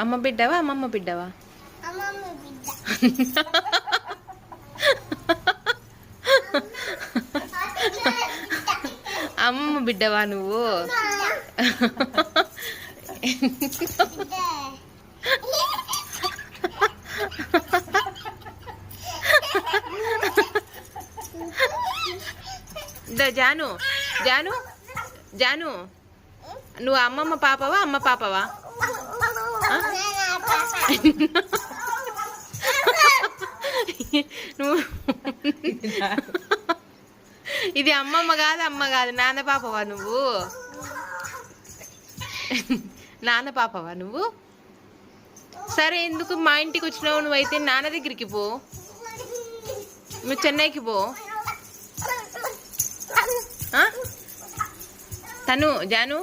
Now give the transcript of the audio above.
అమ్మ బిడ్డవా అమ్మమ్మ బిడ్డవా? అమ్మమ్మ బిడ్డవా నువ్వు? జాను జాను జాను నువ్వు అమ్మమ్మ పాపవా అమ్మ పాపవా? నువ్వు ఇది అమ్మమ్మ కాదు అమ్మ కాదు నాన్న పాపవా నువ్వు? నాన్న పాపవా నువ్వు? సరే ఎందుకు మా ఇంటికి వచ్చినావు నువ్వైతే? నాన్న దగ్గరికి పో. నువ్వు చెన్నైకి పో. తను జాను?